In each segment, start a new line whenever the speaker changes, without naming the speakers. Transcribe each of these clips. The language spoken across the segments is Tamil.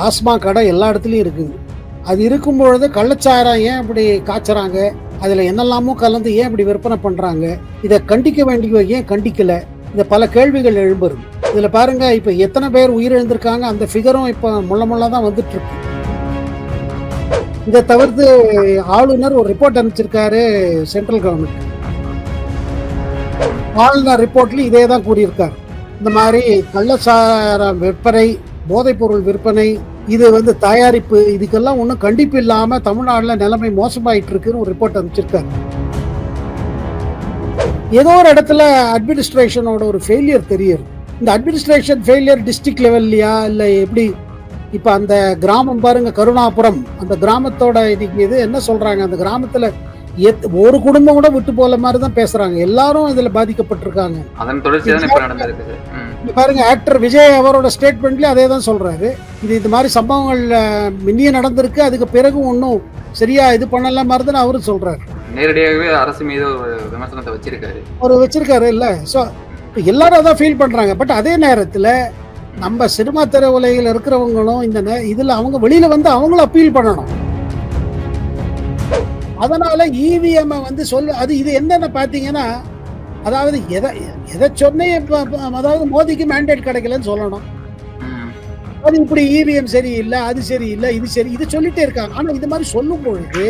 டாஸ்மா கடை எல்லா இடத்துலையும் இருக்குது. அது இருக்கும் பொழுது கள்ளச்சாரம் ஏன் இப்படி காய்ச்சறாங்க? அதில் என்னெல்லாமோ கலந்து ஏன் இப்படி விற்பனை பண்ணுறாங்க இதை கண்டிக்க வேண்டிய ஏன் கண்டிக்கல? இந்த பல கேள்விகள் எழும்புறது. இதில் பாருங்க இப்போ எத்தனை பேர் உயிரிழந்திருக்காங்க அந்த ஃபிகரும் இப்போ முள்ள முள்ள தான் வந்துட்டு இருக்கு இதை தவிர்த்து ஆளுநர் ஒரு ரிப்போர்ட் அனுப்பிச்சிருக்காரு சென்ட்ரல் கவர்மெண்ட் ஆளுநர் ரிப்போர்ட்லையும் இதே தான் கூறியிருக்காரு. இந்த மாதிரி கள்ளச்சாரம் விற்பனை போதைப்பொருள் விற்பனை இது வந்து தயாரிப்பு இதுக்கெல்லாம் ஒன்றும் கண்டிப்பு இல்லாமல் தமிழ்நாட்டில் நிலைமை மோசமாயிட்டு இருக்குன்னு ஒரு ரிப்போர்ட் அனுப்பிச்சிருக்காங்க. ஏதோ ஒரு இடத்துல அட்மினிஸ்ட்ரேஷனோட ஒரு ஃபெயிலியர் தெரியுது. இந்த அட்மினிஸ்ட்ரேஷன் ஃபெயிலியர் டிஸ்ட்ரிக்ட் லெவல்லையா இல்லை எப்படி? இப்போ அந்த கிராமம் பாருங்க கருணாபுரம். அந்த கிராமத்தோட இன்னைக்கு இது என்ன சொல்றாங்க? அந்த கிராமத்தில் எத் ஒரு குடும்பம் கூட விட்டு போல மாதிரி தான் பேசுறாங்க. எல்லாரும் இதுல பாதிக்கப்பட்டிருக்காங்க.
அதன் தொடர்ச்சி
பாருங்க ஆக்டர் விஜய் அவரோட ஸ்டேட்மெண்ட்லயும் அதே தான் சொல்றாரு. இது இது மாதிரி சம்பவங்கள் முன்னியே நடந்திருக்கு. அதுக்கு பிறகு ஒன்றும் சரியா இது பண்ணல மாதிரி தான் அவரும் சொல்றாரு.
நேரடியாகவே அரசு மீது ஒரு விமர்சனத்தை வச்சிருக்காரு.
அவர் வச்சிருக்காரு இல்ல. ஸோ எல்லாரும் அதான் ஃபீல் பண்றாங்க. பட் அதே நேரத்துல நம்ம சினிமா திரை உலகில் இருக்கிறவங்களும் இந்த இதுல அவங்க வெளியில வந்து அவங்களும் அப்பீல் பண்ணணும். அதனால இவிஎம் வந்து சொல்லு அது இது என்னென்ன பார்த்தீங்கன்னா அதாவது எதை எதை சொன்னே அதாவது மோதிக்கு மேண்டேட் கிடைக்கலன்னு சொல்லணும். அது இப்படி இவிஎம் சரியில்லை அது சரியில்லை இது சரி இது சொல்லிட்டே இருக்காங்க ஆனா இது மாதிரி சொல்லும் பொழுது.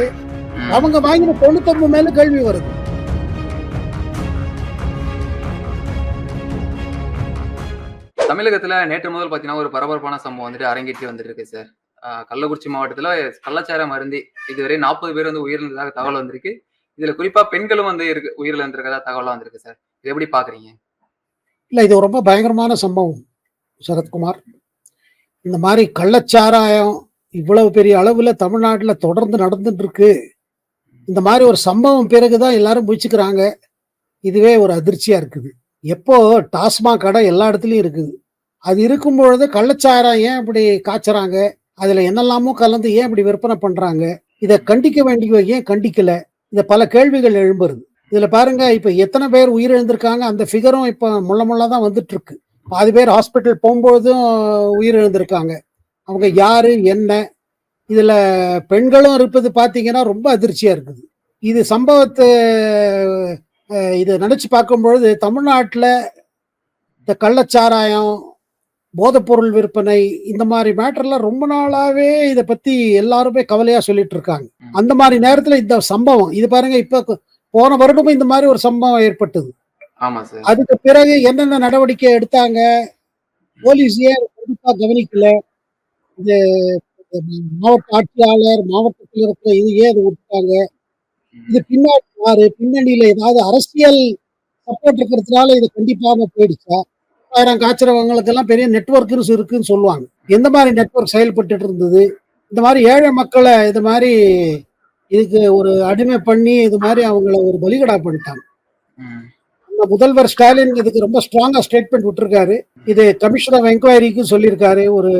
அவங்க வாங்கின தொண்ணூத்தொம்பது மேல கேள்வி வருது
தமிழகத்துல நேற்று முதல் பாத்தீங்கன்னா ஒரு பரபரப்பான சம்பவம் வந்துட்டு அரங்கேற்றி வந்துட்டு இருக்கு சார் கள்ளக்குறிச்சி மாவட்டத்துல கள்ளச்சாரம் அருந்தி இதுவரை நாற்பது பேர் வந்து உயிரிழந்ததாக தகவல் வந்திருக்கு. இதுல குறிப்பா பெண்களும் வந்து இருக்கு உயிரிழந்திருக்கதா தகவல் வந்திருக்கு சார். இது எப்படி பாக்குறீங்க?
இல்லை இது ரொம்ப பயங்கரமான சம்பவம் சரத்குமார். இந்த மாதிரி கள்ளச்சாராயம் இவ்வளவு பெரிய அளவுல தமிழ்நாட்டுல தொடர்ந்து நடந்துட்டு இருக்கு இந்த மாதிரி ஒரு சம்பவம் பிறகுதான் எல்லாரும் முயற்சிக்கிறாங்க இதுவே ஒரு அதிர்ச்சியா இருக்குது. எப்போ டாஸ்மாக் கடை எல்லா இடத்துலயும் இருக்குது. அது இருக்கும் பொழுது கள்ளச்சாரம் ஏன் இப்படி காய்ச்சறாங்க? அதுல என்னெல்லாமோ கலந்து ஏன் இப்படி விற்பனை பண்றாங்க? இதை கண்டிக்க வேண்டிய ஏன் கண்டிக்கல? இந்த பல கேள்விகள் எழும்புறது. இதுல பாருங்க இப்ப எத்தனை பேர் உயிரிழந்திருக்காங்க அந்த ஃபிகரும் இப்ப முள்ள முள்ள தான் வந்துட்டு இருக்கு பாதி பேர் ஹாஸ்பிட்டல் போகும்பொழுதும் உயிரிழந்திருக்காங்க. அவங்க யாரு என்ன? இதுல பெண்களும் இருப்பது பாத்தீங்கன்னா ரொம்ப அதிர்ச்சியா இருக்குது. இது சம்பவத்தை இதை நினைச்சு பார்க்கும்பொழுது தமிழ்நாட்டில் இந்த கள்ளச்சாராயம் போதைப்பொருள் விற்பனை இந்த மாதிரி மேட்டர்லாம் ரொம்ப நாளாவே இதை பத்தி எல்லாருமே கவலையா சொல்லிட்டு இருக்காங்க. அந்த மாதிரி நேரத்துல இந்த சம்பவம் இது பாருங்க இப்ப போன வருடமும் இந்த மாதிரி ஒரு சம்பவம் ஏற்பட்டது.
ஆமா சார்.
அதுக்கு பிறகு என்னென்ன நடவடிக்கை எடுத்தாங்க? போலீஸ் ஏன் கண்டிப்பா கவனிக்கல? இது மாவட்ட ஆட்சியாளர் மாவட்டத்தில் இருக்கிற இது ஏன் அதை விட்டாங்க இது பின்னாடி யாரு? பின்னணியில ஏதாவது அரசியல் சப்போர்ட் இருக்கிறதுனால இது கண்டிப்பாக போயிடுச்சா? ஆயிரம் காய்ச்சறவங்களுக்கெல்லாம் பெரிய நெட்ஒர்க்னு இருக்குன்னு சொல்லுவாங்க. எந்த மாதிரி நெட்ஒர்க் செயல்பட்டு இருந்தது? இந்த மாதிரி ஏழை மக்களை இது மாதிரி இதுக்கு ஒரு அடிமை பண்ணி இது மாதிரி அவங்கள ஒரு பலிகடா பண்ணிட்டாங்க முதல்வர் ஸ்டாலின் இதுக்கு ரொம்ப ஸ்ட்ராங்கா ஸ்டேட்மெண்ட் விட்டுருக்காரு. இது கமிஷன் ஆஃப் என்கொயரிக்கு சொல்லியிருக்காரு. ஒரு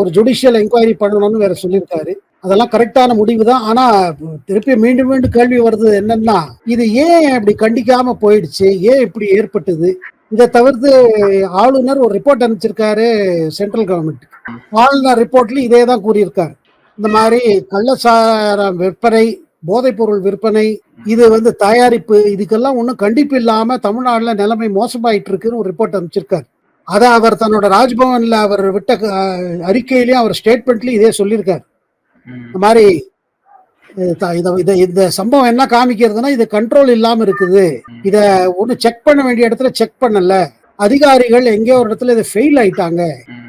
ஒரு ஜுடிஷியல் என்கொயரி பண்ணணும்னு வேற சொல்லியிருக்காரு. அதெல்லாம் கரெக்டான முடிவு தான். ஆனா திருப்பி மீண்டும் மீண்டும் கேள்வி வருது என்னன்னா இது ஏன் இப்படி கண்டிக்காம போயிடுச்சு? ஏன் இப்படி ஏற்பட்டது? இதை தவிர்த்து ஆளுநர் ஒரு ரிப்போர்ட் அனுப்பிச்சிருக்காரு சென்ட்ரல் கவர்மெண்ட் ஆளுநர் ரிப்போர்ட்ல இதே தான் கூறியிருக்காரு. இந்த மாதிரி கள்ளசாரம் விற்பனை போதைப்பொருள் விற்பனை இது வந்து தயாரிப்பு இதுக்கெல்லாம் ஒன்றும் கண்டிப்பு இல்லாமல் தமிழ்நாட்டில் நிலைமை மோசமாயிட்டு இருக்குன்னு ஒரு ரிப்போர்ட் அனுப்பிச்சிருக்காரு. அதை அவர் தன்னோட ராஜ்பவனில் அவர் விட்ட அறிக்கையிலையும் அவர் ஸ்டேட்மெண்ட்லயும் இதே சொல்லியிருக்காரு. இந்த மாதிரி இதை இந்த சம்பவம் என்ன காமிக்கிறதுனா இது கண்ட்ரோல் இல்லாம இருக்குது. இத ஒண்ணு செக் பண்ண வேண்டிய இடத்துல செக் பண்ணல. அதிகாரிகள் எங்கேயோ ஒரு இடத்துல இதை ஃபெயில் ஆயிட்டாங்க.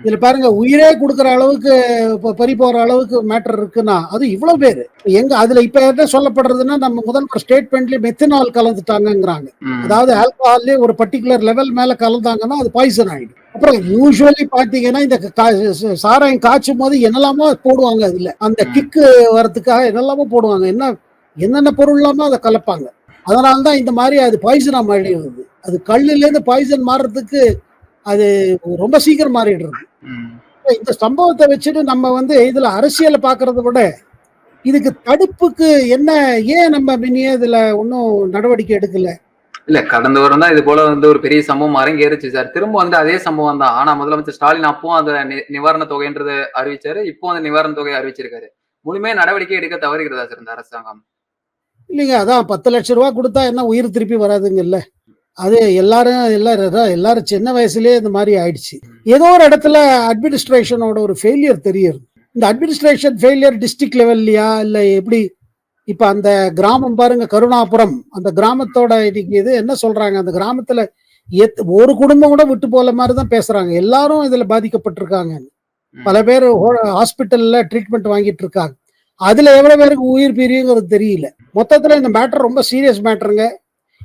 இதுல பாருங்க உயிரே கொடுக்குற அளவுக்கு இப்போ பறி போற அளவுக்கு மேட்டர் இருக்குன்னா அது இவ்வளவு பேர். எங்க அதுல இப்ப என்ன சொல்லப்படுறதுன்னா நம்ம முதல்வர் ஸ்டேட்மெண்ட்லயே மெத்தனால் கலந்துட்டாங்கங்கிறாங்க.
ம்.
அதாவது ஆல்கஹால்லே ஒரு பர்டிகுலர் லெவல் மேல கலந்தாங்கன்னா அது பாய்சன் ஆயிடும். அப்புறம் யூஸ்வலி பாத்தீங்கன்னா இந்த சாராயம் காய்ச்சும் போது என்னெல்லாமோ போடுவாங்க அதுல. அந்த கிக்கு வரதுக்காக என்னெல்லாமோ போடுவாங்க. என்ன என்னென்ன பொருள் இல்லாம அதை கலப்பாங்க. அதனால தான் இந்த மாதிரி அது பாய்சனா மாறிடுது அது கல்லுல இருந்து பாய்சன் மாறுறதுக்கு அது ரொம்ப சீக்கிரம் மாறிடுறது. இந்த சம்பவத்தை வச்சுட்டு நம்ம வந்து இதுல அரசியலை பாக்குறத விட இதுக்கு தடுப்புக்கு என்ன ஏன் நம்ம முன்னையே இதுல ஒன்றும் நடவடிக்கை எடுக்கல?
இல்ல கடந்த வாரம் தான் இது போல வந்து ஒரு பெரிய சம்பவம் அரங்கேறுச்சு சார். திரும்ப வந்து அதே சம்பவம் தான். ஆனா முதலமைச்சர் ஸ்டாலின் அப்பவும் அந்த நிவாரண தொகைன்றதை அறிவிச்சாரு. இப்போ அந்த நிவாரண தொகையை அறிவிச்சிருக்காரு. முழுமையா நடவடிக்கை எடுக்க தவறுகிறதா சார் இந்த அரசாங்கம்?
இல்லைங்க அதான் பத்து லட்ச ரூபா கொடுத்தா என்ன உயிர் திருப்பி வராதுங்கல்ல? அது எல்லாரும் எல்லாரும் எல்லாரும் சின்ன வயசுலயே இந்த மாதிரி ஆயிடுச்சு. ஏதோ ஒரு இடத்துல அட்மினிஸ்ட்ரேஷனோட ஒரு ஃபெயிலியர் தெரியுது. இந்த அட்மினிஸ்ட்ரேஷன் ஃபெயிலியர் டிஸ்ட்ரிக்ட் லெவல்லையா இல்லை எப்படி? இப்போ அந்த கிராமம் பாருங்க கருணாபுரம். அந்த கிராமத்தோட இன்னைக்கு இது என்ன சொல்றாங்க? அந்த கிராமத்துல எத் ஒரு குடும்பம் கூட விட்டு போல மாதிரி தான் பேசுறாங்க. எல்லாரும் இதுல பாதிக்கப்பட்டிருக்காங்க. பல பேர் ஹாஸ்பிட்டல்ல ட்ரீட்மெண்ட் வாங்கிட்டு இருக்காங்க. அதுல எவ்வளவு பேருக்கு உயிர் பிரியுங்கிறது தெரியல. மொத்தத்துல இந்த மேட்டர் ரொம்ப சீரியஸ் மேட்டருங்க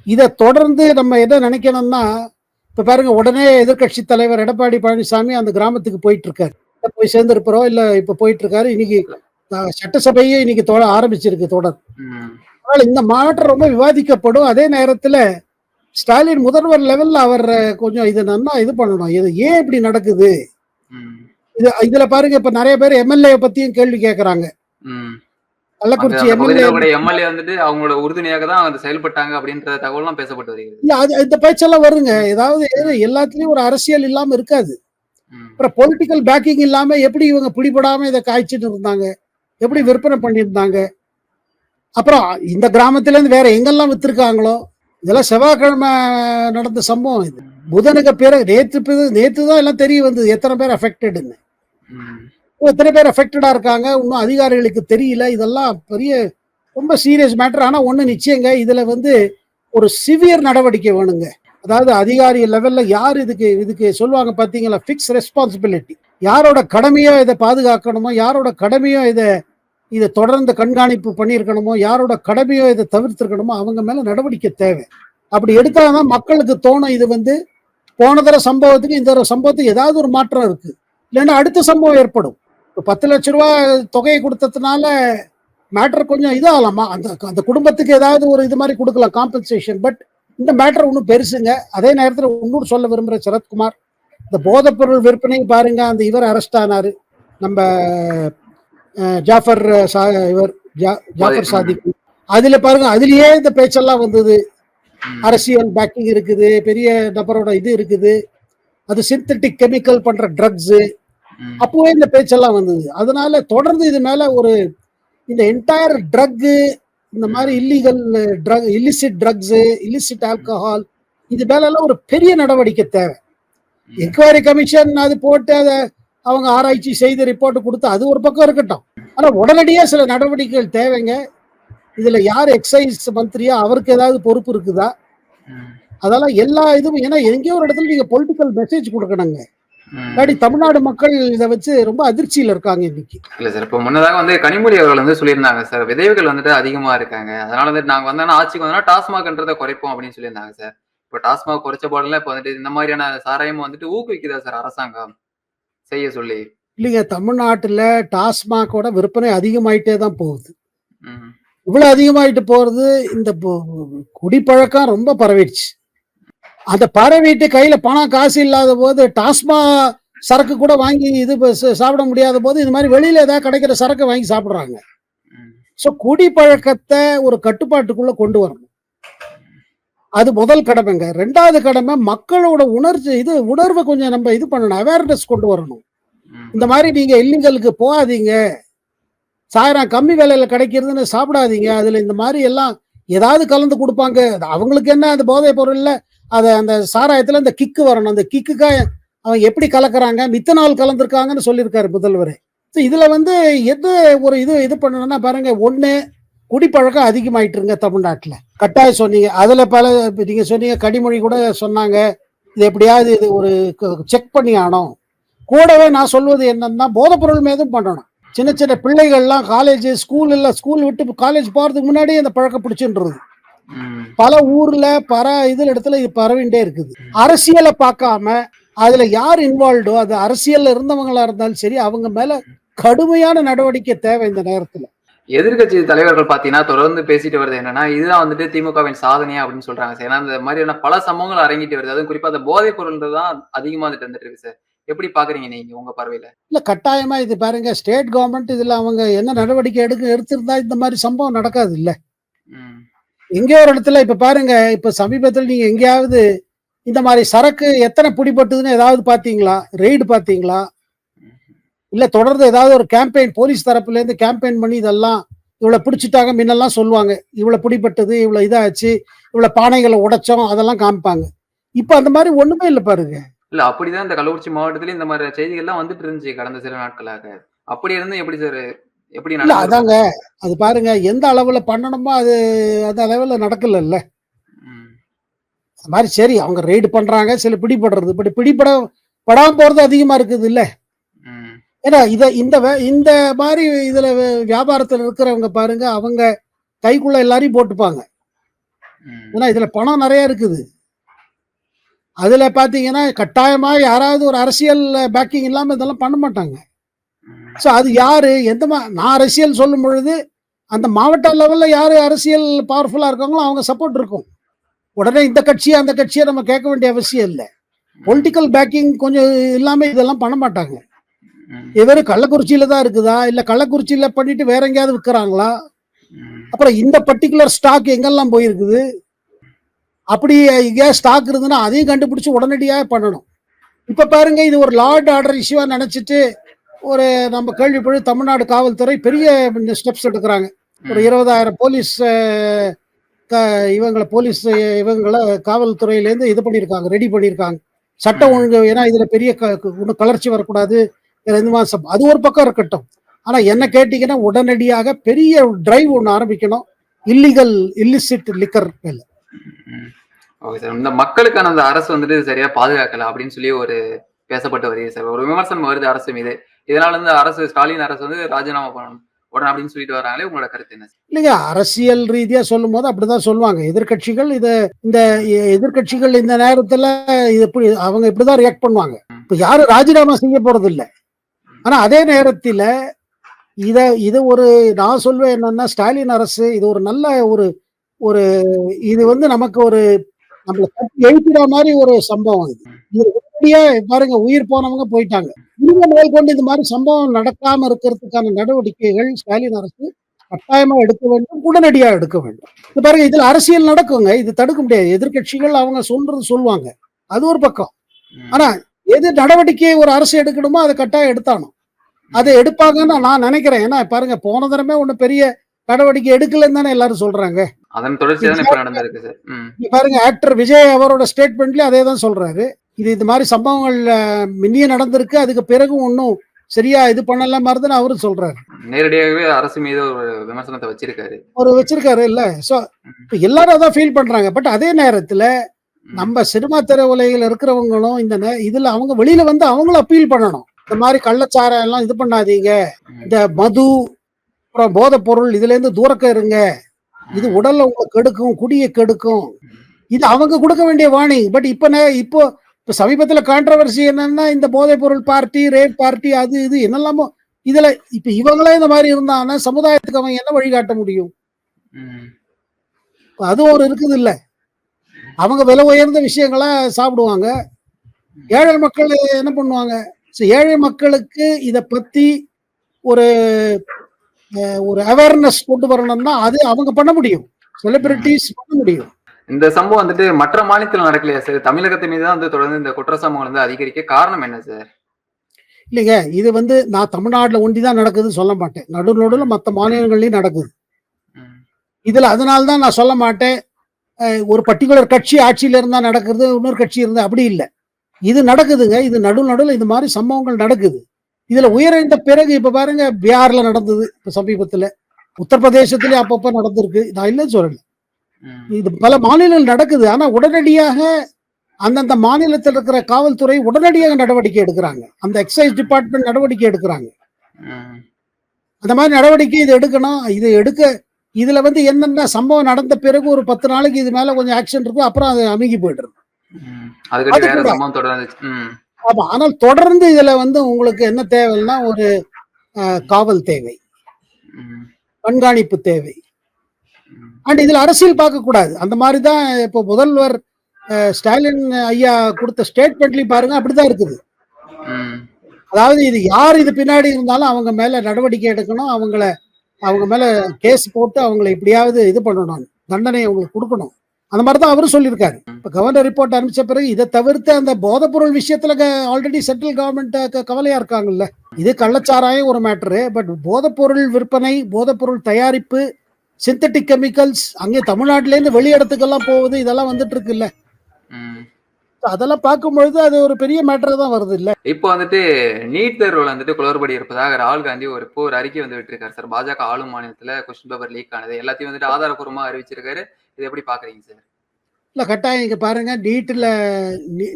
இதை தொடர்ந்து நம்ம என்ன நினைக்கணும்னா இப்ப பாருங்க உடனே எதிர்க்கட்சி தலைவர் எடப்பாடி பழனிசாமி அந்த கிராமத்துக்கு போயிட்டு இருக்காரு போய் சேர்ந்திருக்கிறோம் இல்ல இப்ப போயிட்டு இருக்காரு இன்னைக்கு சட்டசபையே இன்னைக்கு தொட ஆரம்பிச்சிருக்கு தொடர். அதனால இந்த மாவட்டம் ரொம்ப விவாதிக்கப்படும் அதே நேரத்துல ஸ்டாலின் முதல்வர் லெவல்ல அவர் கொஞ்சம் இதை நல்லா இது பண்ணணும் இது ஏன் இப்படி நடக்குது. இது இதுல பாருங்க இப்ப நிறைய பேர் எம்எல்ஏ பத்தியும் கேள்வி.
அந்த
கள்ளக்குறிச்சி எம்எல்ஏ
எம்எல்ஏ வந்துட்டு அவங்களோட உறுதுணையாக தான் வந்து செயல்பட்டாங்க அப்படின்ற தகவல்லாம் பேசப்பட்டு வருகிறது.
இந்த பேச்செல்லாம் வருங்க. ஏதாவது எல்லாத்துலயும் ஒரு அரசியல் இல்லாம இருக்காது. அப்புறம் பொலிட்டிக்கல் பேக்கிங் இல்லாம எப்படி இவங்க பிடிபடாம இதை காய்ச்சிட்டு இருந்தாங்க? எப்படி விற்பனை பண்ணியிருந்தாங்க? அப்புறம் இந்த கிராமத்துல இருந்து வேற எங்கெல்லாம் வித்திருக்காங்களோ? இதெல்லாம் செவ்வாய்க்கிழமை நடந்த சம்பவம் இது. புதனுக்கு பிறகு நேற்று நேற்று தான் எல்லாம் தெரிய வந்தது. எத்தனை பேர் அஃபெக்டடுன்னு. எத்தனை பேர் அஃபெக்டடா இருக்காங்க? இன்னும் அதிகாரிகளுக்கு தெரியல. இதெல்லாம் பெரிய ரொம்ப சீரியஸ் மேட்டர் ஆனா ஒண்ணு நிச்சயங்க இதுல வந்து ஒரு சிவியர் நடவடிக்கை வேணுங்க. அதாவது அதிகாரி லெவல்ல யார் இதுக்கு இதுக்கு சொல்லுவாங்க பாத்தீங்களா? ஃபிக்ஸ் ரெஸ்பான்சிபிலிட்டி யாரோட கடமையோ இதை பாதுகாக்கணுமோ யாரோட கடமையோ இதை இதை தொடர்ந்து கண்காணிப்பு பண்ணியிருக்கணுமோ யாரோட கடமையோ இதை தவிர்த்திருக்கணுமோ அவங்க மேல நடவடிக்கை தேவை. அப்படி எடுத்தாதான் மக்களுக்கு தோணும் இது வந்து போன தடவை சம்பவத்துக்கு இந்த சம்பவத்துக்கு ஏதாவது ஒரு மாற்றம் இருக்கு. இல்லைன்னா அடுத்த சம்பவம் ஏற்படும். இப்போ பத்து லட்ச ரூபா தொகையை கொடுத்ததுனால மேட்டர் கொஞ்சம் இதாகலாமா? அந்த அந்த குடும்பத்துக்கு ஏதாவது ஒரு இது மாதிரி கொடுக்கலாம் காம்பன்சேஷன் பட் இந்த மேட்டர் ஒன்றும் பெருசுங்க. அதே நேரத்தில் இன்னொரு சொல்ல விரும்புகிற சரத்குமார் இந்த போதைப்பொருள் விற்பனை பாருங்க அந்த இவர் அரெஸ்ட் ஆனாரு. நம்ம ஜாஃபர் சா இவர் ஜா- ஜாஃபர் சாதிக் அதுல பாருங்க அதுலயே இந்த பேச்செல்லாம் வந்தது. அரசியல் பேக்கிங் இருக்குது பெரிய நபரோட இது இருக்குது. அது சிந்தட்டிக் கெமிக்கல் பண்ற ட்ரக்ஸ். அப்போவே இந்த பேச்செல்லாம் வந்தது அதனால தொடர்ந்து இது மேல ஒரு இந்த என்டையர் ட்ரக் இந்த மாதிரி illegal drug illicit drugs illicit alcohol இது மேல எல்லாம் ஒரு பெரிய நடவடிக்கை தேவை. என்கொயரி கமிஷன் அது போட்டு அதை அவங்க ஆராய்ச்சி செய்து ரிப்போர்ட் கொடுத்து அது ஒரு பக்கம் இருக்கட்டும் ஆனா உடனடியா சில நடவடிக்கைகள் தேவைங்க இதுல யார் எக்ஸைஸ் மந்திரியா அவருக்கு ஏதாவது பொறுப்பு இருக்குதா. அதெல்லாம் எல்லா இதுவும் ஏன்னா எங்கேயோ ஒரு இடத்துல நீங்க பொலிட்டிக்கல் மெசேஜ் கொடுக்கணுங்க. இல்லாட்டி தமிழ்நாடு மக்கள் இதை வச்சு ரொம்ப அதிர்ச்சியில இருக்காங்க இன்னைக்கு.
இல்ல சார் இப்போ முன்னதாக வந்து கனிமொழி அவர்கள் வந்து சொல்லியிருந்தாங்க சார். விதைவுகள் வந்துட்டு அதிகமா இருக்காங்க. அதனால வந்துட்டு நாங்க வந்தோம்னா ஆட்சிக்கு வந்தோம்னா டாஸ்மாக்ன்றதை குறைப்போம் அப்படின்னு சொல்லியிருந்தாங்க சார். இப்போ டாஸ்மாக் குறைச்ச போடல இப்போ வந்துட்டு இந்த மாதிரியான சாராயம் வந்துட்டு ஊக்குவிக்குதா சார் அரசாங்கம்? செய்ய சொல்லி.
இல்லைங்க தமிழ்நாட்டுல டாஸ்மாகோட விற்பனை அதிகமாயிட்டே தான் போகுது. இவ்வளவு அதிகமாயிட்டு போறது இந்த குடிப்பழக்கம் ரொம்ப பரவிடுச்சு. அந்த பரவிட்டு கையில பணம் காசு இல்லாத போது டாஸ்மா சரக்கு கூட வாங்கி இது சாப்பிட முடியாத போது இது மாதிரி வெளியில ஏதாவது கிடைக்கிற சரக்கு வாங்கி சாப்பிடுறாங்க. ஸோ குடிப்பழக்கத்தை ஒரு கட்டுப்பாட்டுக்குள்ள கொண்டு வரணும். அது முதல் கடமைங்க. ரெண்டாவது கடமை மக்களோட உணர்ச்சி இது உணர்வை கொஞ்சம் நம்ம இது பண்ணணும் அவேர்னஸ் கொண்டு வரணும். இந்த மாதிரி நீங்க இல்லீகலுக்கு போகாதீங்க. சாயிரம் கம்மி விலையில கிடைக்கிறதுன்னு சாப்பிடாதீங்க. அதுல இந்த மாதிரி எல்லாம் ஏதாவது கலந்து கொடுப்பாங்க. அவங்களுக்கு என்ன அந்த போதை பொருள்ல அதை அந்த சாராயத்தில் இந்த கிக்கு வரணும். அந்த கிக்குக்கா அவன் எப்படி கலக்கிறாங்க? மித்தனால் கலந்துருக்காங்கன்னு சொல்லியிருக்காரு முதல்வர். ஸோ இதில் வந்து எது ஒரு இது இது பண்ணணும்னா பாருங்க ஒன்று குடிப்பழக்கம் அதிகமாயிட்டுருங்க தமிழ்நாட்டில். கட்டாயம் சொன்னீங்க. அதில் பல நீங்கள் சொன்னீங்க கனிமொழி கூட சொன்னாங்க. இது எப்படியாவது இது ஒரு செக் பண்ணி ஆனோம் கூடவே நான் சொல்வது என்னன்னா போதைப்பொருள் மேதும் மீதும் பண்ணணும். சின்ன சின்ன பிள்ளைகள்லாம் காலேஜ் ஸ்கூல் இல்லை ஸ்கூல் விட்டு காலேஜ் போகிறதுக்கு முன்னாடி அந்த பழக்கம் பிடிச்சுன்றது. பல ஊர்ல பல இதுல இடத்துல இது பரவிண்டே இருக்குது. அரசியலை பார்க்காம அதுல யார் இன்வால்வ்டோ அது அரசியல்ல இருந்தவங்களா இருந்தாலும் சரி அவங்க மேல கடுமையான நடவடிக்கை தேவை இந்த நேரத்துல.
எதிர்க்கட்சி தலைவர்கள் பாத்தீங்கன்னா தொடர்ந்து பேசிட்டு வருது என்னன்னா இதுதான் வந்துட்டு திமுகவின் சாதனையா அப்படின்னு சொல்றாங்க சார். ஏன்னா இந்த மாதிரியான பல சம்பவங்கள் அரங்கிட்டு வருது. அதுவும் குறிப்பா அந்த போதைப் பொருள் தான் அதிகமா வந்துட்டு வந்துட்டு இருக்கு சார். எப்படி பாக்குறீங்க நீங்க உங்க பார்வையில?
இல்ல கட்டாயமா இது பாருங்க ஸ்டேட் கவர்மெண்ட் இதுல அவங்க என்ன நடவடிக்கை எடுக்க எடுத்திருந்தா இந்த மாதிரி சம்பவம் நடக்காது இல்ல. எங்கேயோ ஒரு இடத்துல இப்ப பாருங்க இப்ப சமீபத்தில் நீங்க எங்கேயாவது இந்த மாதிரி சரக்கு எத்தனை பிடிபட்டதுன்னு ஏதாவது பாத்தீங்களா ரெய்டு பாத்தீங்களா இல்ல தொடர்ந்து ஏதாவது ஒரு கேம்பெயின் போலீஸ் தரப்புல இருந்து கேம்பெயின் பண்ணி இதெல்லாம் இவ்வளவு பிடிச்சிட்டாங்க முன்னெல்லாம் சொல்லுவாங்க இவ்வளவு பிடிபட்டது இவ்வளவு இதாச்சு இவ்வளவு பானைகளை உடைச்சோம் அதெல்லாம் காமிப்பாங்க. இப்ப அந்த மாதிரி ஒண்ணுமே இல்ல பாருங்க.
இல்ல அப்படிதான் இந்த கள்ளக்குறிச்சி மாவட்டத்திலயும் இந்த மாதிரி செய்திகள்லாம் வந்துட்டு இருந்துச்சு கடந்த சில நாட்களாக. அப்படி இருந்தும் எப்படி சார் எப்படி
இல்ல? அதாங்க. அது பாருங்க எந்த அளவுல பண்ணணுமோ அது அந்த அளவுல நடக்கல இல்ல
ம்,
அந்த மாதிரி சரி அவங்க ரெய்டு பண்றாங்க சில பிடிபடுறது. இப்படி பிடிபட படாம போறது அதிகமா இருக்குது இல்ல ஏன்னா இத இந்த இந்த மாதிரி இதுல வியாபாரத்துல இருக்கிறவங்க பாருங்க அவங்க கைக்குள்ள எல்லாரையும் போட்டுப்பாங்க. ஏன்னா இதுல பணம் நிறைய இருக்குது. அதுல பாத்தீங்கன்னா கட்டாயமா யாராவது ஒரு அரசியல் பேக்கிங் இல்லாம இதெல்லாம் பண்ண மாட்டாங்க. ஸோ அது யாரு? எந்த மா நான் அரசியல் சொல்லும் பொழுது அந்த மாவட்ட லெவலில் யார் அரசியல் பவர்ஃபுல்லாக இருக்காங்களோ அவங்க சப்போர்ட் இருக்கும். உடனே இந்த கட்சியை அந்த கட்சியை நம்ம கேட்க வேண்டிய அவசியம் இல்லை. பொலிட்டிக்கல் பேக்கிங் கொஞ்சம் இல்லாமல் இதெல்லாம் பண்ண மாட்டாங்க. இவர் கள்ளக்குறிச்சியில தான் இருக்குதா? இல்லை கள்ளக்குறிச்சியில பண்ணிட்டு வேற எங்கேயாவது விற்கிறாங்களா? அப்புறம் இந்த பர்டிகுலர் ஸ்டாக் எங்கெல்லாம் போயிருக்குது? அப்படி எங்கேயாவது ஸ்டாக் இருந்ததுன்னா அதையும் கண்டுபிடிச்சு உடனடியாக பண்ணணும். இப்போ பாருங்க இது ஒரு லார்ட் ஆர்டர் இஷ்யூவாக நினச்சிட்டு ஒரு நம்ம கேள்விப்படி தமிழ்நாடு காவல்துறை பெரிய ஸ்டெப்ஸ் எடுக்கிறாங்க. ஒரு இருபதாயிரம் போலீஸ் இவங்களை போலீஸ் இவங்களை காவல்துறையிலேருந்து இது பண்ணியிருக்காங்க ரெடி பண்ணியிருக்காங்க சட்டம் ஒழுங்கு ஏன்னா இதுல பெரிய கலர்ச்சி வரக்கூடாது. எந்த மாசம் அது ஒரு பக்கம் இருக்கட்டும். ஆனா என்ன கேட்டீங்கன்னா உடனடியாக பெரிய டிரைவ் ஒன்று ஆரம்பிக்கணும். இல்லீகல் இல்லிசிட் லிக்கர்
ம். Okay sir. இந்த மக்களுக்கான அந்த அரசு வந்துட்டு சரியா பாதுகாக்கல அப்படின்னு சொல்லி ஒரு பேசப்பட்டு வருது சார். ஒரு விமர்சனம் வருது அரசு மீது. இதனால வந்து அரசு ஸ்டாலின் அரசு வந்து ராஜினாமா பண்ணணும். உடனே அப்படின்னு சொல்லிட்டு வராங்களே உங்களோட கருத்து என்ன?
இல்லைங்க அரசியல் ரீதியா சொல்லும் போது அப்படிதான் சொல்லுவாங்க. எதிர்க்கட்சிகள் இத இந்த எ- எதிர்க்கட்சிகள் இந்த நேரத்துல இது அவங்க இப்படிதான் ரியாக்ட் பண்ணுவாங்க. இப்ப யாரும் ராஜினாமா செய்ய போறது இல்லை ஆனா அதே நேரத்துல இத இது ஒரு நான் சொல்வேன் என்னன்னா ஸ்டாலின் அரசு இது ஒரு நல்ல ஒரு ஒரு இது வந்து நமக்கு ஒரு நம்மளை எழுப்பிட மாதிரி ஒரு சம்பவம் இது அப்படியே பாருங்க உயிர் போனவங்க போயிட்டாங்க. இனிமே மேற்கொண்டு இந்த மாதிரி சம்பவம் நடக்காம இருக்கிறதுக்கான நடவடிக்கைகள் ஸ்டாலின் அரசு கட்டாயமா எடுக்க வேண்டும் உடனடியா எடுக்க வேண்டும். பாருங்க இதுல அரசியல் நடக்குங்க. இது தடுக்க முடியாது. எதிர்க்கட்சிகள் அவங்க சொல்றது சொல்லுவாங்க. அது ஒரு பக்கம். ஆனா எது நடவடிக்கை ஒரு அரசு எடுக்கணுமோ அதை கட்டாயம் எடுத்தானோ அதை எடுப்பாங்கன்னு நான் நினைக்கிறேன். ஏன்னா பாருங்க போன தடவை ஒண்ணு பெரிய நடவடிக்கை எடுக்கலன்னு தானே எல்லாரும் சொல்றாங்க.
அதன் தொடர்ச்சி தான் இப்ப நடந்திருக்கு சார்
பாருங்க ஆக்டர் விஜய் அவரோட ஸ்டேட்மெண்ட்லயும் அதே தான் சொல்றாரு. இது இந்த மாதிரி சம்பவங்கள் முன்னையே நடந்திருக்கு அதுக்கு பிறகும் ஒன்றும் சரியா இது பண்ணல மாதிரிதான் அவரும் சொல்றாரு.
நேரடியாகவே அரசு மீது ஒரு விமர்சனத்தை வச்சிருக்காரு.
ஒரு வச்சிருக்காரு இல்ல. சோ இப்ப எல்லாரும் அதான் ஃபீல் பண்றாங்க. பட் அதே நேரத்துல நம்ம சினிமா திரையுலகில் இருக்கிறவங்களும் இந்த இதுல அவங்க வெளியில வந்து அவங்களும் அப்பீல் பண்ணணும். இந்த மாதிரி கள்ளச்சாரம் எல்லாம் இது பண்ணாதீங்க. இந்த மது அப்புறம் போதைப் பொருள் இதுல இருந்து தூரக்க இருங்க. இது உடல்ல உங்களை கெடுக்கும் குடியை கெடுக்கும். இது அவங்க கொடுக்க வேண்டிய வார்னிங் பட் இப்ப இப்போ இப்ப சமீபத்துல கான்ட்ரவர்சி என்னன்னா இந்த போதைப் பொருள் பார்ட்டி ரேட் பார்ட்டி அது இது என்னெல்லாமோ இதுல இப்ப இவங்களே இந்த மாதிரி இருந்தாங்கன்னா சமுதாயத்துக்கு அவன் என்ன வழிகாட்ட முடியும்? அதுவும் ஒரு இருக்குது இல்ல. அவங்க விலை உயர்ந்த விஷயங்களை சாப்பிடுவாங்க. ஏழை மக்கள் என்ன பண்ணுவாங்க? ஏழை மக்களுக்கு இத பத்தி ஒரு ஒரு அவேர்னஸ் கொண்டு வரணும்னா அது அவங்க பண்ண முடியும். செலிபிரிட்டிஸ் பண்ண முடியும்.
இந்த சம்பவம் வந்துட்டு மற்ற மாநிலத்தில் நடக்கலையா சார் தமிழகத்தை மீது தான் வந்து தொடர்ந்து இந்த குற்ற சம்பவங்கள் வந்து அதிகரிக்க காரணம் என்ன சார்
இல்லைங்க இது வந்து நான் தமிழ்நாட்டுல ஒண்டி தான் நடக்குதுன்னு சொல்ல மாட்டேன். நடு நடுவில் மற்ற மாநிலங்கள்லயும் நடக்குது. இதுல அதனால தான் நான் சொல்ல மாட்டேன். ஒரு பர்டிகுலர் கட்சி ஆட்சியில இருந்தா நடக்கிறது இன்னொரு கட்சி இருந்தா அப்படி இல்லை. இது நடக்குதுங்க இது நடு நடுவில் இந்த மாதிரி சம்பவங்கள் நடக்குது. இதுல உயர்ந்த பிறகு இப்ப பாருங்க பீகார்ல நடந்தது இப்ப சமீபத்துல. உத்தரப்பிரதேசத்திலே அப்பப்ப நடந்திருக்கு. நான் இல்லைன்னு சொல்லல. இது பல மாநிலங்கள் நடக்குது. ஆனா உடனடியாக அந்தந்த மாநிலத்தில் இருக்கிற காவல்துறை உடனடியாக நடவடிக்கை எடுக்கிறாங்க. அந்த எக்ஸைஸ் டிபார்ட்மெண்ட் நடவடிக்கை எடுக்கிறாங்க. அந்த மாதிரி நடவடிக்கை இது எடுக்கணும். இது எடுக்க இதுல வந்து என்னென்ன சம்பவம் நடந்த பிறகு ஒரு பத்து நாளைக்கு இது மேல கொஞ்சம் ஆக்ஷன் இருக்கும். அப்புறம் அது அமுகி போயிடுறது. ஆமா ஆனால் தொடர்ந்து இதுல வந்து உங்களுக்கு என்ன தேவைன்னா ஒரு காவல் தேவை. கண்காணிப்பு தேவை. அண்ட் இதுல அரசியல் பார்க்க கூடாது. அந்த மாதிரி தான் இப்போ முதல்வர் ஸ்டாலின் ஐயா கொடுத்த ஸ்டேட்மெண்ட்லயும் பாருங்க அப்படிதான் இருக்குது. அதாவது இது யார் இது பின்னாடி இருந்தாலும் அவங்க மேல நடவடிக்கை எடுக்கணும். அவங்கள அவங்க மேல கேஸ் போட்டு அவங்கள எப்படியாவது இது பண்ணணும். தண்டனை அவங்களுக்கு கொடுக்கணும். அந்த மாதிரி தான் அவரும் சொல்லியிருக்காரு. இப்போ கவர்னர் ரிப்போர்ட் அனுப்பிச்ச பிறகு இதை தவிர்த்து அந்த போதைப்பொருள் விஷயத்துல ஆல்ரெடி சென்ட்ரல் கவர்மெண்ட் கவலையா இருக்காங்கல்ல? இது கள்ளச்சாராயம் ஒரு மேட்ரு பட் போதைப்பொருள் விற்பனை போதைப்பொருள் தயாரிப்பு சிந்தட்டிக் கெமிக்கல்ஸ் அங்கே தமிழ்நாட்டிலேருந்து வெளி இடத்துக்கெல்லாம் போகுது இதெல்லாம் வந்துட்டு இருக்குல்ல. அதெல்லாம் பார்க்கும்பொழுது அது ஒரு பெரிய மேட்டரா தான் வருது இல்ல?
இப்போ வந்துட்டு நீட் தேர்வுல வந்துட்டு குளறுபடி இருப்பதாக ராகுல் காந்தி ஒரு இப்போ ஒரு அறிக்கை வந்து விட்டுருக்காரு சார். பாஜக ஆளும் மாநிலத்துல கொஸ்டின் பேப்பர் லீக் ஆனது. எல்லாத்தையும் வந்துட்டு ஆதாரப்பூர்வமா அறிவிச்சிருக்காரு. இது எப்படி பாக்குறீங்க சார்?
இல்ல கட்டாயம் இங்க பாருங்க நீட்டில்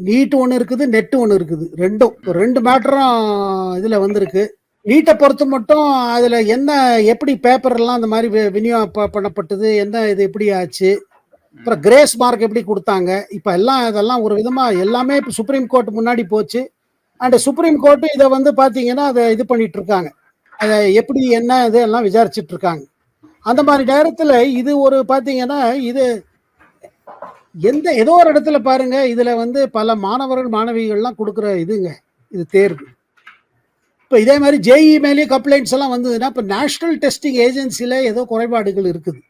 நீட் ஒன்று இருக்குது நெட் ஒன்று இருக்குது. ரெண்டும். ரெண்டு மேட்டரும் இதுல வந்திருக்கு. நீட்டை பொறுத்து மட்டும் அதுல என்ன எப்படி பேப்பர் எல்லாம் அந்த மாதிரி விநியோகம் ப- பண்ணப்பட்டது என்ன இது எப்படி ஆச்சு? அப்புறம் கிரேஸ் மார்க் எப்படி கொடுத்தாங்க? இப்போ எல்லாம் இதெல்லாம் ஒரு விதமா எல்லாமே இப்போ சுப்ரீம் கோர்ட் முன்னாடி போச்சு. அண்ட் சுப்ரீம் கோர்ட்டு இதை வந்து பார்த்தீங்கன்னா அதை இது பண்ணிட்டு இருக்காங்க. அதை எப்படி என்ன இது எல்லாம் விசாரிச்சுட்டு இருக்காங்க. அந்த மாதிரி நேரத்தில் இது ஒரு பார்த்தீங்கன்னா இது எந்த ஏதோ ஒரு இடத்துல பாருங்க இதுல வந்து பல மாணவர்கள் மாணவிகள்லாம் கொடுக்குற இதுங்க இது தேர்வு. இப்போ இதே மாதிரி ஜேஇ மேலேயே கம்ப்ளைண்ட்ஸ் எல்லாம் வந்ததுன்னா இப்போ நேஷனல் டெஸ்டிங் ஏஜென்சில ஏதோ குறைபாடுகள் இருக்குது.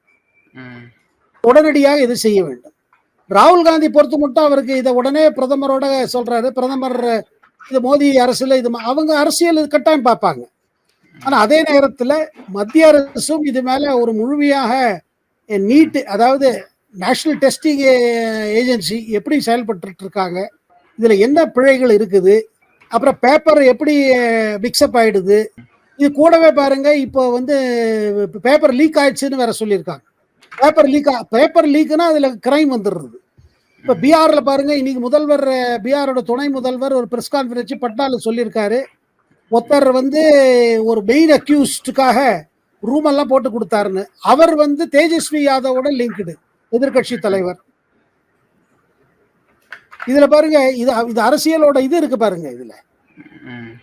உடனடியாக இது செய்ய வேண்டும். ராகுல் காந்தி பொறுத்து மட்டும் அவருக்கு இதை உடனே பிரதமரோட சொல்றாரு. பிரதமர் இது மோடி அரசுல இது அவங்க அரசியல் இது கட்டாயம் பார்ப்பாங்க. ஆனா அதே நேரத்துல மத்திய அரசும் இது மேல ஒரு முழுமையாக நீட்டு அதாவது நேஷனல் டெஸ்டிங் ஏஜென்சி எப்படி செயல்பட்டு இருக்காங்க இதுல என்ன பிழைகள் இருக்குது அப்புறம் பேப்பர் எப்படி மிக்சப் ஆயிடுது இது கூடவே பாருங்க இப்போ வந்து பேப்பர் லீக் ஆயிடுச்சுன்னு வேற சொல்லியிருக்காங்க. பேப்பர் லீக் பேப்பர் லீக்னா அதுல கிரைம் வந்துடுறது. இப்போ பீகார்ல பாருங்க இன்னைக்கு முதல்வர் பீகாரோட துணை முதல்வர் ஒரு பிரஸ் கான்ஃபரன்ஸ் பட்னால சொல்லியிருக்காரு. ஒருத்தர் வந்து ஒரு மெயின் அக்யூஸ்டுக்காக ரூம் எல்லாம் போட்டு கொடுத்தாருன்னு. அவர் வந்து தேஜஸ்வி யாதவோட லிங்க்டு எதிர்க்கட்சி தலைவர். இதுல பாருங்க இது இது அரசியலோட இது இருக்கு பாருங்க இதுல.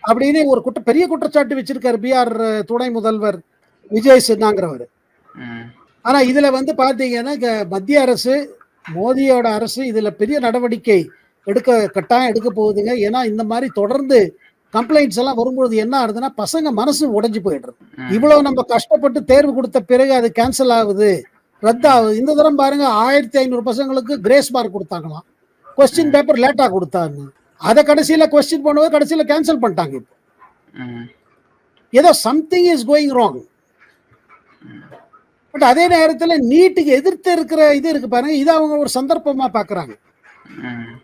அப்படின்னு ஒரு குற்ற பெரிய குற்றச்சாட்டு வச்சிருக்காரு பீகார் துணை முதல்வர் விஜய் சின்னாங்கிறவர். ஆனா இதுல வந்து பாத்தீங்கன்னா மத்திய அரசு மோடியோட அரசு இதுல பெரிய நடவடிக்கை எடுக்க கட்டாயம் எடுக்க போகுதுங்க. ஏன்னா இந்த மாதிரி தொடர்ந்து கம்ப்ளைண்ட்ஸ் எல்லாம் வரும்பொழுது என்ன ஆகுதுன்னா பசங்க மனசு உடைஞ்சு போயிடுறது. இவ்வளவு நம்ம கஷ்டப்பட்டு தேர்வு கொடுத்த பிறகு அது கேன்சல் ஆகுது ரத்து ஆகுது இந்த தரம் பாருங்க ஆயிரத்தி ஐநூறு பசங்களுக்கு கிரேஸ் மார்க் கொடுத்தாங்களாம். கொஸ்டின் பேப்பர் லேட்டா கொடுத்தாங்க. அதை கடைசியில கொஸ்டின் பண்ணும்போது கடைசியில கேன்சல் பண்ணிட்டாங்க இப்போ. ஏதோ something is going wrong but அதே நேரத்துல நீட்டுக்கு எதிர்த்து இருக்கிற இது இருக்கு பாருங்க இது அவங்க ஒரு சந்தர்ப்பமா பாக்குறாங்க.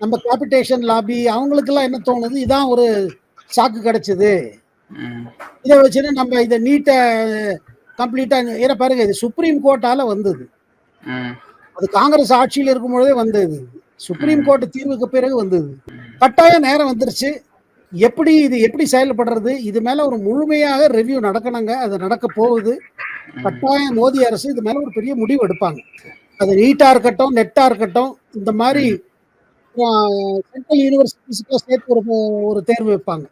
நம்ம கேபிடேஷன் லாபி அவங்களுக்கெல்லாம் என்ன தோணுது? இதான் ஒரு சாக்கு கிடைச்சது. இதை வச்சுட்டு நம்ம இதை நீட்டை கம்ப்ளீட்டா ஏன்னா பாருங்க இது சுப்ரீம் கோர்ட்டால வந்தது. அது காங்கிரஸ் ஆட்சியில் இருக்கும் பொழுதே வந்தது சுப்ரீம் கோர்ட் தீர்வுக்கு பிறகு வந்தது. கட்டாய நேரம் வந்துருச்சு. எப்படி இது எப்படி செயல்படுறது? இது மேல ஒரு முழுமையாக ரெவ்யூ நடக்கணுங்க. அது நடக்க போகுது. கட்டாயம் மோடி அரசு இது மேல ஒரு பெரிய முடிவு எடுப்பாங்க. அது நீட்டா இருக்கட்டும் நெட்டா இருக்கட்டும் இந்த மாதிரி சென்ட்ரல் யூனிவர்சிட்டிஸ்க்கு சேர்த்து ஒரு ஒரு தேர்வு வைப்பாங்க.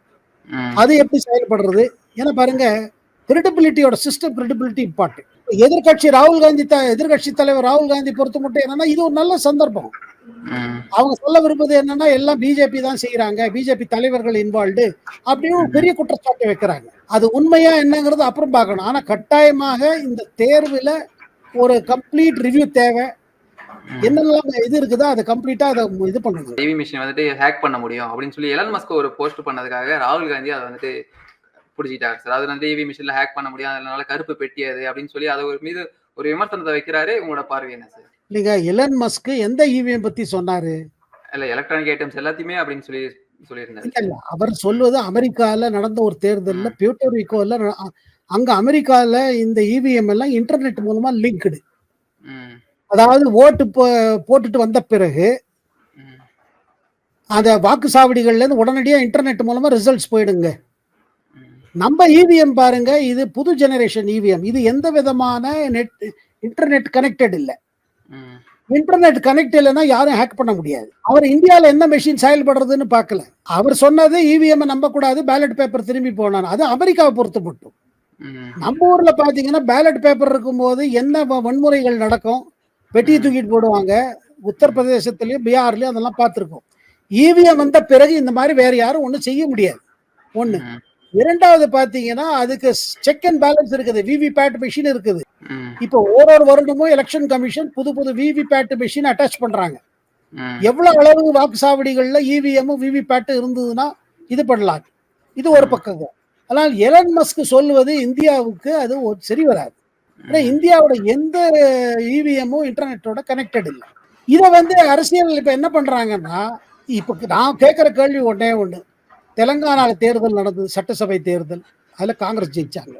அது எப்படி செயல்படுறது? ஏன்னா பாருங்க கிரெடிபிலிட்டியோட சிஸ்டம் கிரெடிபிலிட்டி இம்பார்ட்டன்ட். எதிர்கட்சி ராகுல் காந்தி த எதிர்கட்சி தலைவர் ராகுல் காந்தி பொறுத்த மட்டும் என்னன்னா இது ஒரு நல்ல சந்தர்ப்பம். அவங்க சொல்ல விரும்புவது என்னன்னா எல்லாம் பிஜேபி தான் செய்யறாங்க பிஜேபி தலைவர்கள் இன்வால்வ்டு அப்படின்னு ஒரு பெரிய குற்றச்சாட்டை வைக்கிறாங்க. அது உண்மையா என்னங்கிறது அப்புறம் பார்க்கணும். ஆனா கட்டாயமாக இந்த தேர்வுல ஒரு கம்ப்ளீட் ரிவ்யூ தேவை. என்னெல்லாம் இது இருக்குதோ அதை கம்ப்ளீட்டா அதை இது பண்ணணும்.
டிவி மிஷின் வந்துட்டு ஹேக் பண்ண முடியும் அப்படின்னு சொல்லி எலன் மஸ்க் ஒரு போஸ்ட் பண்ணதுக்காக ராகுல் காந்தி அதை வந்துட்டு பிடிச்சிட்டாரு சார் அது வந்து டிவி மிஷின்ல ஹேக் பண்ண முடியும் அதனால கருப்பு பெட்டி அது அப்படின்னு சொல்லி அதை ஒரு மீது ஒரு விமர்சனத்தை வைக்கிறாரு உங்களோட பார்வை என்ன சார்
இல்லைங்க எலன் மஸ்க் எந்த இவிஎம் பத்தி சொன்னாரு?
இல்ல எலக்ட்ரானிக் ஐட்டம்ஸ் எல்லாத்தையுமே அப்படின்னு சொல்லி சொல்லியிருந்தாரு.
அவர் சொல்வது அமெரிக்கால நடந்த ஒரு தேர்தல்ல பியூட்டோரிக்கோல அங்க அமெரிக்கால இந்த இவிஎம் எல்லாம் இன்டர்நெட் மூலமா லிங்க்டு. அதாவது ஓட்டு போ- போட்டுட்டு வந்த பிறகு அந்த வாக்குச்சாவடிகள்ல இருந்து உடனடியா இன்டர்நெட் மூலமா ரிசல்ட்ஸ் போயிடுங்க. நம்ம இவிஎம் பாருங்க இது புது ஜெனரேஷன் இவிஎம் இது எந்த விதமான நெட் இன்டர்நெட் கனெக்டட் இல்ல. இன்டர்நெட் கனெக்ட் இல்லைன்னா யாரும் ஹேக் பண்ண முடியாது. அவர் இந்தியாவில் என்ன மெஷின் செயல்படுறதுன்னு பார்க்கல. அவர் சொன்னது இவிஎம் நம்ப கூடாது பேலட் பேப்பர் திரும்பி போனான். அது அமெரிக்காவை பொறுத்து மட்டும். நம்ம ஊர்ல பாத்தீங்கன்னா பேலட் பேப்பர் இருக்கும்போது என்ன வன்முறைகள் நடக்கும்? வெட்டியை தூக்கிட்டு போடுவாங்க. உத்தரப்பிரதேசத்துலயும் பீகார்லயும் அதெல்லாம் பார்த்துருக்கோம். இவிஎம் வந்த பிறகு இந்த மாதிரி வேற யாரும் ஒன்றும் செய்ய முடியாது. ஒண்ணு. இரண்டாவது பாத்தீங்கன்னா அதுக்கு செக் அண்ட் பேலன்ஸ் இருக்குது. விவி பேட் மிஷின் இருக்குது. இப்போ ஓரொரு வருடமும் எலெக்ஷன் கமிஷன் புது புது விவிபேட் மிஷின் அட்டாச் பண்றாங்க. எவ்வளவு அளவு வாக்குச்சாவடிகள்ல இவிஎம் விவிபேட் இருந்ததுன்னா இது பண்ணலாம். இது ஒரு பக்கங்க ஆனால் எலன் மஸ்க் சொல்லுவது இந்தியாவுக்கு அது ஒரு- சரி வராது. ஏன்னா இந்தியாவோட எந்த இவிஎம்மும் இன்டர்நெட்டோட கனெக்டட் இல்லை. இதை வந்து அரசியல் இப்ப என்ன பண்றாங்கன்னா இப்ப நான் கேட்கிற கேள்வி ஒன்னே ஒண்ணு. தெலங்கானால தேர்தல் நடந்தது சட்டசபை தேர்தல் அதுல காங்கிரஸ் ஜெயிச்சாங்க.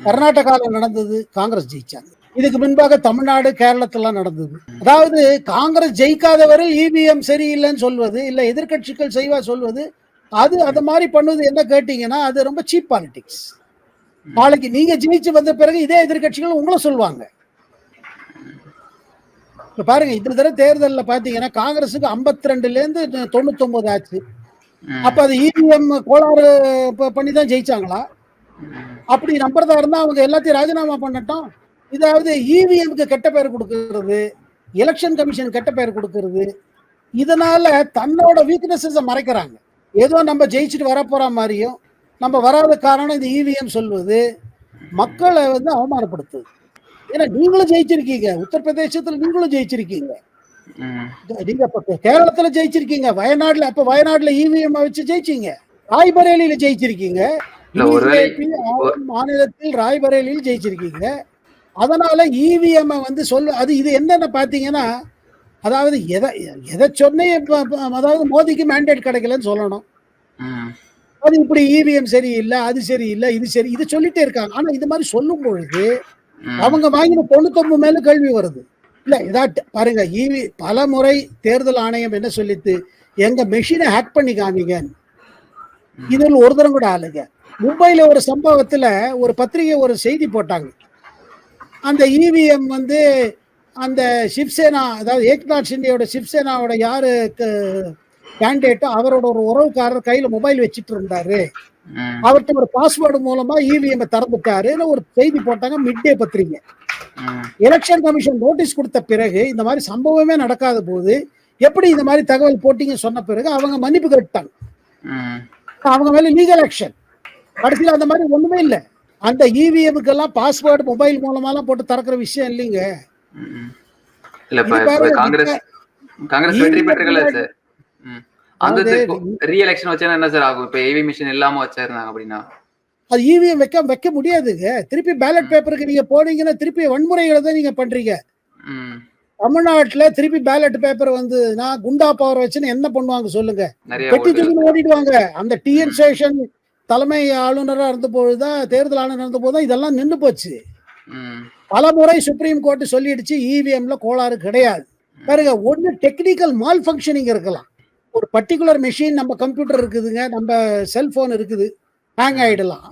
கர்நாடகாவில் நடந்தது காங்கிரஸ் ஜெயிச்சாங்க. இதுக்கு முன்பாக தமிழ்நாடு கேரளத்திலாம் நடந்தது. அதாவது காங்கிரஸ் ஜெயிக்காதவரை இவிஎம் சரியில்லைன்னு சொல்வது இல்ல எதிர்க்கட்சிகள் செய்வா சொல்வது அது அது மாதிரி பண்ணுவது என்ன கேட்டீங்கன்னா அது ரொம்ப சீப் பாலிடிக்ஸ் நாளைக்கு நீங்க ஜெயிச்சு வந்த பிறகு இதே எதிர்கட்சிகள் உங்களை சொல்லுவாங்க. பாருங்க இந்த தடவை தேர்தலில் பாத்தீங்கன்னா காங்கிரஸுக்கு 52 ரெண்டுல இருந்து தொண்ணூத்தி ஆச்சு. அப்ப அது இவிஎம் கோளாறு பண்ணி தான் ஜெயிச்சாங்களா? அப்படி நம்புறதா இருந்தா அவங்க எல்லாத்தையும் ராஜினாமா பண்ணட்டும். இதாவது இவிஎம்க்கு கெட்ட பேர் கொடுக்கறது எலெக்ஷன் கமிஷன் கெட்ட பேர் கொடுக்கறது இதனால தன்னோட வீக்னஸஸ மறைக்கிறாங்க. ஏதோ நம்ம ஜெயிச்சுட்டு வர போற மாதிரியும் நம்ம வராத காரணம் இந்த இவிஎம் சொல்வது மக்களை வந்து அவமானப்படுத்துது. ஏன்னா நீங்களும் ஜெயிச்சிருக்கீங்க. உத்தரப்பிரதேசத்துல நீங்களும் ஜெயிச்சிருக்கீங்க. நீங்க கேரளத்துல ஜெயிச்சிருக்கீங்க. வயநாடுல அப்ப வயநாடுல இவிஎம் வச்சு ஜெயிச்சீங்க. ராய்பரேலியில ஜெயிச்சிருக்கீங்க. மாநிலத்தில் ராய்பரேலியில் ஜெயிச்சிருக்கீங்க. அதனால இவிஎம் வந்து சொல்ல அது இது என்னன்னு பாத்தீங்கன்னா அதாவது எதை எதை சொன்னே அதாவது மோதிக்கு மேண்டேட் கிடைக்கலன்னு சொல்லணும். அது இப்படி இவிஎம் சரியில்லை அது சரியில்லை இது சரி இது சொல்லிட்டே இருக்காங்க. ஆனா இந்த மாதிரி சொல்லும் பொழுது அவங்க வாங்கின தொண்ணூத்தொன்பது மேல கேள்வி வருது. இல்ல இதாட்டு பாருங்க ஈவி பல முறை தேர்தல் ஆணையம் என்ன சொல்லித்து எங்க மெஷினை ஹேக் பண்ணி காமிங்க இதில் ஒரு தரம் கூட ஆளுங்க மும்பைல ஒரு சம்பவத்துல ஒரு பத்திரிகை ஒரு செய்தி போட்டாங்க. அந்த இவிஎம் வந்து அந்த சிவசேனா அதாவது ஏக்நாத் ஷிண்டேயோட சிவசேனாவோட யாரு கேண்டிடேட்டோ அவரோட ஒரு உறவுக்காரர் கையில மொபைல் வச்சுட்டு இருந்தாரு. அவர்கிட்ட ஒரு பாஸ்வேர்டு மூலமா இவிஎம் திறந்துட்டாருன்னு ஒரு செய்தி போட்டாங்க மிட் டே பத்திரிகை எலெக்ஷன் கமிஷன் நோட்டீஸ் கொடுத்த பிறகு இந்த மாதிரி சம்பவமே நடக்காத போது எப்படி இந்த மாதிரி தகவல் போட்டீங்க சொன்ன பிறகு அவங்க மன்னிப்பு கேட்டாங்க. அவங்க மேல லீகல் ஆக்ஷன் கடைசியில் அந்த மாதிரி ஒண்ணுமே இல்லை. அந்த இவிஎம்க்கு எல்லாம் பாஸ்வேர்டு மொபைல் மூலமாலாம் போட்டு திறக்கிற விஷயம் இல்லைங்க.
காங்கிரஸ் காங்கிரஸ் வெற்றி பெற்றுக்கல ம். அந்த
அதாவது
ரீ எலெக்ஷன் வச்சா என்ன சார் ஆகும்? இப்ப ஏவி மிஷின் இல்லாம வச்சிருந்தாங்க அப்படின்னா?
அது இவிஎம் வைக்க வைக்க முடியாதுங்க திருப்பி பேலட் பேப்பருக்கு நீங்க போனீங்கன்னா திருப்பி வன்முறைகளை தான் நீங்க பண்றீங்க. தமிழ்நாட்டுல திருப்பி பேலட் பேப்பர் வந்து நான் குண்டா பவர் வச்சுன்னு என்ன பண்ணுவாங்க சொல்லுங்க? பெட்டி தூக்கி ஓடிடுவாங்க. அந்த டிஎன் சேஷன் தலைமை ஆளுநரா இருந்த பொழுதுதான் தேர்தல் ஆளுநர் இருந்த போதுதான் இதெல்லாம் நின்னு போச்சு. பல முறை சுப்ரீம் கோர்ட் சொல்லிடுச்சு இவிஎம்ல கோளாறு கிடையாது. பாருங்க ஒண்ணு டெக்னிக்கல் மால் ஃபங்க்ஷனிங் இருக்கலாம். ஒரு பர்டிகுலர் மெஷின் நம்ம கம்ப்யூட்டர் இருக்குதுங்க நம்ம செல்போன் இருக்குது ஹேங் ஆயிடலாம்.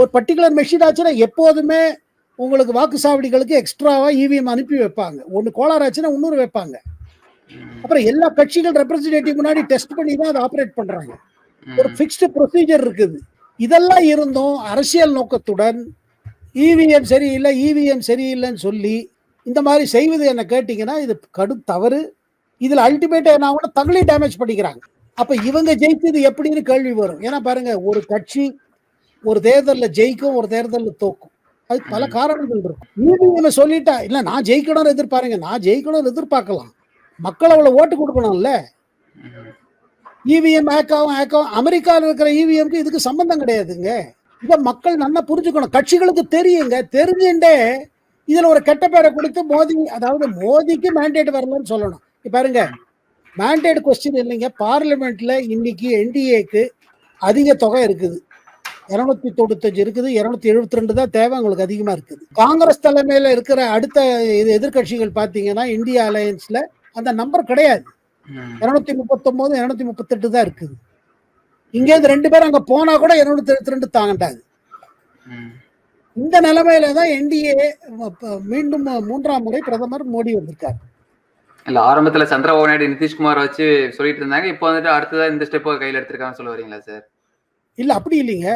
ஒரு பர்டிகுலர் மெஷின் ஆச்சுன்னா எப்போதுமே உங்களுக்கு வாக்குச்சாவடிகளுக்கு எக்ஸ்ட்ராவா இவிஎம் அனுப்பி வைப்பாங்க. ஒன்னு கோளாறு ஆச்சுன்னா இன்னொரு வைப்பாங்க. அப்புறம் எல்லா கட்சிகள் ரெப்ரஸன்டேட்டிவ் முன்னாடி டெஸ்ட் பண்ணி தான் அதை ஆப்ரேட் பண்றாங்க. ஒரு ஃபிக்ஸ்டு ப்ரொசீஜர் இருக்குது. இதெல்லாம் இருந்தும் அரசியல் நோக்கத்துடன் இவிஎம் சரியில்லை இவிஎம் சரியில்லைன்னு சொல்லி இந்த மாதிரி செய்வது என்ன கேட்டிங்கன்னா இது கடும் தவறு. இதுல அல்டிமேட்டா என்ன ஆகும்னா தகுலி டேமேஜ் பண்ணிக்கிறாங்க. அப்ப இவங்க ஜெயிச்சது எப்படின்னு கேள்வி வரும். ஏன்னா பாருங்க ஒரு கட்சி ஒரு தேர்தல்ல ஜெயிக்கும் ஒரு தேர்தல்ல தோக்கும். அது பல காரணங்கள் இருக்கும். இவிஎம் சொல்லிட்டா இல்ல நான் ஜெயிக்கணும்னு எதிர்பாருங்க. நான் ஜெயிக்கணும்னு எதிர்பார்க்கலாம். மக்கள் அவ்வளவு ஓட்டு கொடுக்கணும்ல? இவிஎம் ஹேக்காவும் ஹேக்காவும் அமெரிக்காவில் இருக்கிற இவிஎம்க்கு இதுக்கு சம்பந்தம் கிடையாதுங்க. இதை மக்கள் நல்லா புரிஞ்சுக்கணும். கட்சிகளுக்கு தெரியுங்க. தெரிஞ்சுட்டே இதுல ஒரு கெட்ட பேரை கொடுத்து மோதி அதாவது மோதிக்கு மேண்டேட் வரலன்னு சொல்லணும். பாருங்க. மேண்டேட் கொஸ்டின் இல்லைங்க. பார்லிமெண்ட்ல இன்னைக்கு என்டிஏக்கு அதிக தொகை இருக்குது. இருநூத்தி தொண்ணூத்தஞ்சு இருக்குது. இருநூத்தி எழுபத்தி ரெண்டு தான் தேவை உங்களுக்கு அதிகமா இருக்குது. காங்கிரஸ் தலைமையில இருக்கிற அடுத்த இது எதிர்க்கட்சிகள் பாத்தீங்கன்னா இந்தியா அலையன்ஸ்ல அந்த நம்பர் கிடையாது. இருநூத்தி முப்பத்தொன்பது இருநூத்தி முப்பத்தெட்டு தான் இருக்குது. இங்க இருந்து ரெண்டு பேரும் அங்க போனா கூட இருநூத்தி எழுபத்தி ரெண்டு தாங்கட்டாது
ம்.
இந்த நிலைமையில தான் என்டிஏ மீண்டும் மூன்றாம் முறை பிரதமர் மோடி வந்திருக்காரு.
இல்ல ஆரம்பத்துல சந்திரபாபு நாயுடு நிதிஷ்குமார் வச்சு சொல்லிட்டு இருந்தாங்க. இப்போ வந்துட்டு அடுத்ததா இந்த ஸ்டெப் கையில எடுத்திருக்காங்கன்னு சொல்ல வரீங்களா சார்
இல்ல அப்படி இல்லைங்க.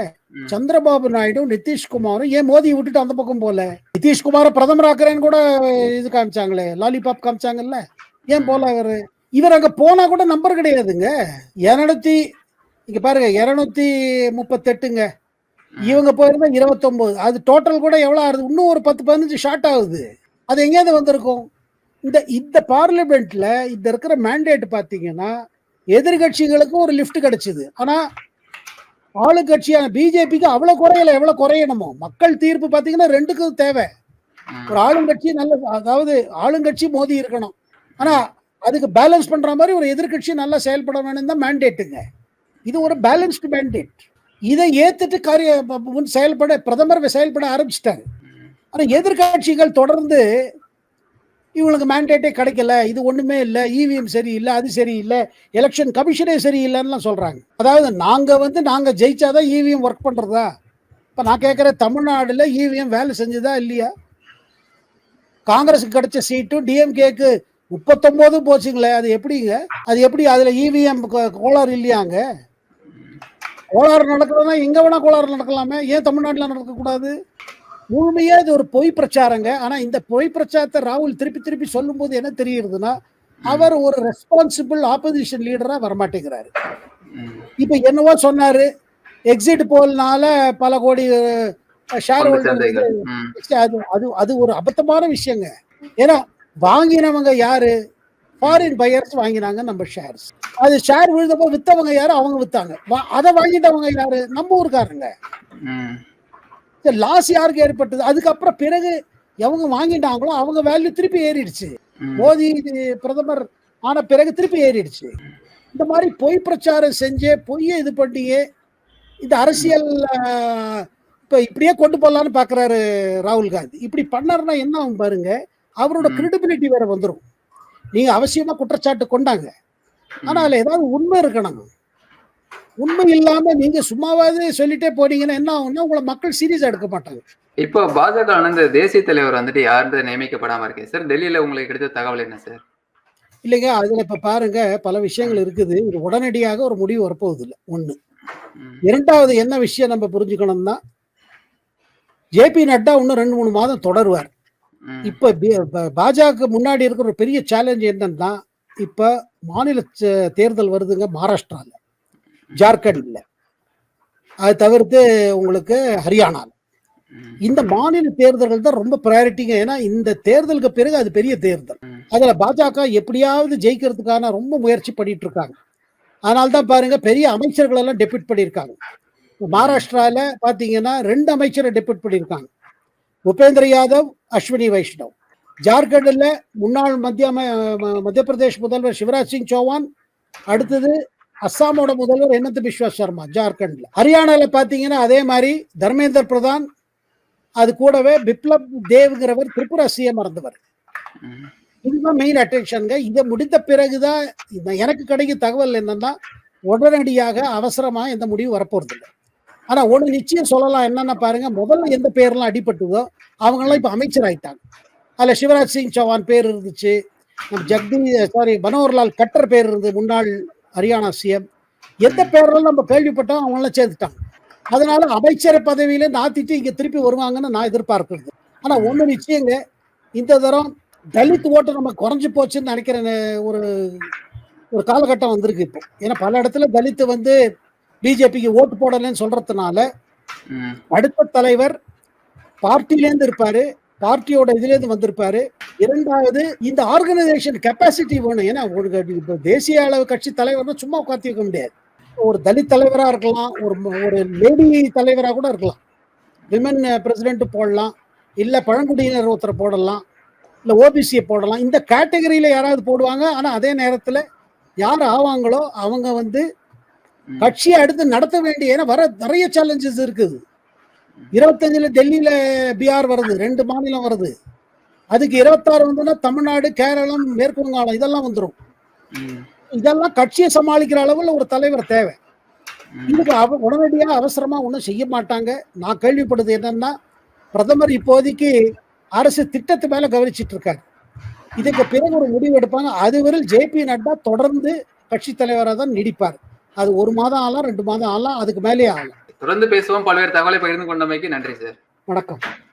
சந்திரபாபு நாயுடு நிதிஷ்குமாரும் ஏன் மோடி விட்டுட்டு அந்த பக்கம் போல நிதிஷ்குமார பிரதமர் ஆக்குறேன்னு கூட இது காமிச்சாங்களே லாலிபாப் காமிச்சாங்கல்ல? ஏன் போல அவரு? இவர் அங்க போனா கூட நம்பர் கிடையாதுங்க. இருநூத்தி இங்க பாருங்க இருநூத்தி முப்பத்தெட்டுங்க. இவங்க போயிருந்தா இருபத்தொன்பது அது டோட்டல் கூட எவ்வளோ ஆகுது? இன்னும் ஒரு பத்து பதினஞ்சு ஷார்ட் ஆகுது. அது எங்கேயாவது வந்திருக்கும். இந்த இந்த பார்லிமெண்ட்ல இந்த இருக்கிற மேண்டேட் பார்த்தீங்கன்னா எதிர்கட்சிகளுக்கும் ஒரு லிஃப்ட் கிடைச்சிது. ஆனா ஆளுங்கட்சியான பிஜேபிக்கு அவ்வளவு குறையல எவ்வளவு குறையணுமோ. மக்கள் தீர்ப்பு பார்த்தீங்கன்னா ரெண்டுக்கும் தேவை. ஒரு ஆளுங்கட்சி நல்ல அதாவது ஆளுங்கட்சி மோதி இருக்கணும். ஆனா அதுக்கு பேலன்ஸ் பண்ற மாதிரி ஒரு எதிர்க்கட்சி நல்லா செயல்பட வேணும் தான் மேண்டேட்டுங்க இது ஒரு பேலன்ஸ்டு மேண்டேட் இதை ஏத்துட்டு காரிய முன் செயல்பட பிரதமர் செயல்பட ஆரம்பிச்சிட்டாரு. ஆனா எதிர்க்கட்சிகள் தொடர்ந்து இவங்களுக்கு மேண்டேட்டே கிடைக்கல இது ஒண்ணுமே இல்லை இவிஎம் சரியில்லை அது சரியில்லை எலெக்ஷன் கமிஷனே சரியில்லைன்னுலாம் சொல்றாங்க. அதாவது நாங்க வந்து நாங்க ஜெயிச்சாதான் இவிஎம் ஒர்க் பண்றதா? இப்ப நான் கேட்கிறேன் தமிழ்நாடுல இவிஎம் வேலை செஞ்சதா இல்லையா? காங்கிரஸுக்கு கிடைச்ச சீட்டும் டிஎம்கேக்கு முப்பத்தொம்போதும் போச்சுங்களே அது எப்படிங்க? அது எப்படி அதுல இவிஎம் கோளாறு இல்லையாங்க? கோளாறு நடக்கிறதா எங்கே வேணா கோளாறு நடக்கலாமே ஏன் தமிழ்நாட்டில் நடக்கக்கூடாது? முழுமையா இது ஒரு பொய் பிரச்சாரங்க. ஆனா இந்த பொய் பிரச்சாரத்தை ராகுல் திருப்பி திருப்பி சொல்லும்போது என்ன தெரியுதுன்னா அவர் ஒரு ரெஸ்பான்சிபிள் ஆப்போசிஷன் லீடரா வரமாட்டேங்கிறாரு. இப்ப என்னவோ சொன்னாரு எக்ஸிட் போல்னால பல கோடி ஷேர். அது அது அது ஒரு அபத்தமான விஷயங்க. ஏன்னா வாங்கினவங்க யாரு? ஃபாரின் பையர்ஸ் வாங்கினாங்க நம்ம ஷேர்ஸ் அது ஷேர் விழுந்தப்போ வித்தவங்க யாரு? அவங்க வித்தாங்க. அதை வாங்கிட்டவங்க யாரு? நம்ம ஊருக்காரங்க.
ம்.
லாஸ் யாருக்கு ஏற்பட்டது? அதுக்கப்புறம் பிறகு எவங்க வாங்கிட்டாங்களோ அவங்க வேல்யூ திருப்பி ஏறிடுச்சு.
ம்.
மோடி பிரதமர் ஆன பிறகு திருப்பி ஏறிடுச்சு. இந்த மாதிரி பொய் பிரச்சாரம் செஞ்சே பொய்யை இது பண்ணியே இந்த அரசியல் இப்ப இப்படியே கொண்டு போகலான்னு பாக்குறாரு ராகுல் காந்தி. இப்படி பண்ணாருன்னா என்ன ஆகும் பாருங்க? அவரோட. கிரெடிபிலிட்டி வேற வந்துடும் நீங்க அவசியமா குற்றச்சாட்டு கொண்டாங்க. ஆனா அதுல ஏதாவது உண்மை இருக்கணும். உண்மை இல்லாம நீங்க சும்மாவாவது சொல்லிட்டே போனீங்கன்னா என்ன ஆகும்னா உங்களை மக்கள் சீரியஸா எடுக்க மாட்டாங்க.
இப்போ பாஜக இந்த தேசிய தலைவர் வந்துட்டு யாருன்னு நியமிக்கப்படாம இருக்கேன் சார் டெல்லியில உங்களுக்கு கிடைத்த தகவல் என்ன சார்?
இல்லைங்க அதுல இப்ப பாருங்க பல விஷயங்கள் இருக்குது. இது உடனடியாக ஒரு முடிவு வரப்போகுது இல்லை ஒண்ணு. இரண்டாவது என்ன விஷயம் நம்ம புரிஞ்சுக்கணும்னா ஜேபி நட்டா இன்னும் ரெண்டு மூணு மாதம் தொடருவார். இப்ப பி- ப- பாஜக முன்னாடி இருக்கிற ஒரு பெரிய சேலஞ்ச் என்னன்னா இப்ப மாநில தேர்தல் வருதுங்க மகாராஷ்டிரால. ஜார்க்கண்ட்ல அது தவிர்த்து உங்களுக்கு
ஹரியானா
இந்த மாநில தேர்தல்கள் தான் ரொம்ப ப்ரையாரிட்டிங்க ஏன்னா இந்த தேர்தலுக்கு பிறகு அது பெரிய தேர்தல். அதுல பாஜக எப்படியாவது ஜெயிக்கிறதுக்கான ரொம்ப முயற்சி பண்ணிட்டு இருக்காங்க அதனால தான் பாருங்க பெரிய அமைச்சர்கள் எல்லாம் டெபியூட் பண்ணியிருக்காங்க. மகாராஷ்டிரால பாத்தீங்கன்னா ரெண்டு அமைச்சரை டெபியூட் பண்ணியிருக்காங்க. உபேந்திர யாதவ் அஸ்வினி வைஷ்ணவ். ஜார்க்கண்ட்ல முன்னாள் மத்திய ம- மத்திய பிரதேஷ் முதல்வர் சிவராஜ் சிங் சௌஹான் அடுத்தது அஸ்ஸாமோட முதல்வர் ஹெமந்த் பிஸ்வா சர்மா ஜார்க்கண்ட்ல. ஹரியானால பாத்தீங்கன்னா அதே மாதிரி தர்மேந்திர பிரதான் அது கூடவே பிப்ளப் தேவ்ங்கிறவர் திரிபுரா சிஎம் இருந்தவர் இதுதான் மெயின் அட்டென்ஷனுங்க இதை முடிந்த பிறகுதான் எனக்கு கிடைக்கும் தகவல் என்னன்னா உடனடியாக அவசரமா எந்த முடிவு வரப்போறது இல்லை ஆனா ஒண்ணு நிச்சயம் சொல்லலாம். என்னன்னா பாருங்க முதல்ல எந்த பேர்லாம் அடிபட்டுதோ அவங்கெல்லாம் இப்ப அமைச்சர் ஆயிட்டாங்க. அதுல சிவராஜ் சிங் சௌஹான் பேர் இருந்துச்சு. ஜக்தி சாரி மனோகர்லால் கட்டர் பேர் இருந்தது முன்னாள் ஹரியானா சிஎம் எந்த பேரெல்லாம் நம்ம கேள்விப்பட்டோம் அவங்களாம் சேர்த்துட்டாங்க. அதனால அமைச்சர் பதவியில நாத்திட்டு இங்க திருப்பி வருவாங்கன்னு நான் எதிர்பார்க்கிறது. ஆனா ஒண்ணு நிச்சயங்க இந்த தரம் தலித் ஓட்டு நம்ம குறைஞ்சு போச்சுன்னு நினைக்கிறேன் ஒரு ஒரு காலகட்டம் வந்திருக்கு இப்போ. ஏன்னா பல இடத்துல தலித் வந்து பிஜேபிக்கு ஓட்டு போடலைன்னு சொல்றதுனால. அடுத்த தலைவர் பார்ட்டிலேருந்து இருப்பாரு. பார்ட்டியோட இதுல இருந்து வந்திருப்பாரு. இரண்டாவது இந்த ஆர்கனைசேஷன் கெப்பாசிட்டி வேணும். ஏன்னா ஒரு க- இப்ப தேசிய அளவு கட்சி தலைவர்னா சும்மா உட்காந்து வைக்க முடியாது. ஒரு தலித் தலைவரா இருக்கலாம் ஒரு ஒரு லேடி தலைவரா கூட இருக்கலாம். விமன் பிரசிடென்ட் போடலாம் இல்ல பழங்குடியினர் ஒருத்தரை போடலாம் இல்ல ஓபிசியை போடலாம். இந்த கேட்டகரியில யாராவது போடுவாங்க ஆனா அதே நேரத்துல யார் ஆவாங்களோ அவங்க வந்து. கட்சியை அடுத்து நடத்த வேண்டிய ஏன்னா வர நிறைய சேலஞ்சஸ் இருக்குது. இருபத்தஞ்சுல டெல்லியில பிஆர் வருது ரெண்டு மாநிலம் வருது. அதுக்கு இருபத்தாறு வந்ததுன்னா தமிழ்நாடு கேரளம் மேற்கு வங்காளம் இதெல்லாம் வந்துடும் இதெல்லாம் கட்சியை சமாளிக்கிற அளவுல ஒரு தலைவர் தேவை. இதுக்கு அவ உடனடியாக அவசரமா ஒன்றும் செய்ய மாட்டாங்க. நான் கேள்விப்படுது என்னன்னா பிரதமர் இப்போதைக்கு அரசு திட்டத்து மேல கவனிச்சிட்டு இருக்காரு. இதுக்கு பிறகு ஒரு முடிவு எடுப்பாங்க. அதுவரை ஜேபி நட்டா தொடர்ந்து கட்சி தலைவராக தான் நீடிப்பார். அது ஒரு மாதம் ஆகலாம் ரெண்டு மாதம் ஆகலாம் அதுக்கு மேலே ஆகலாம்.
தொடர்ந்து பேசுவோம். பல்வேறு தகவலை பகிர்ந்து கொண்டமைக்கு நன்றி சார்.
வணக்கம்.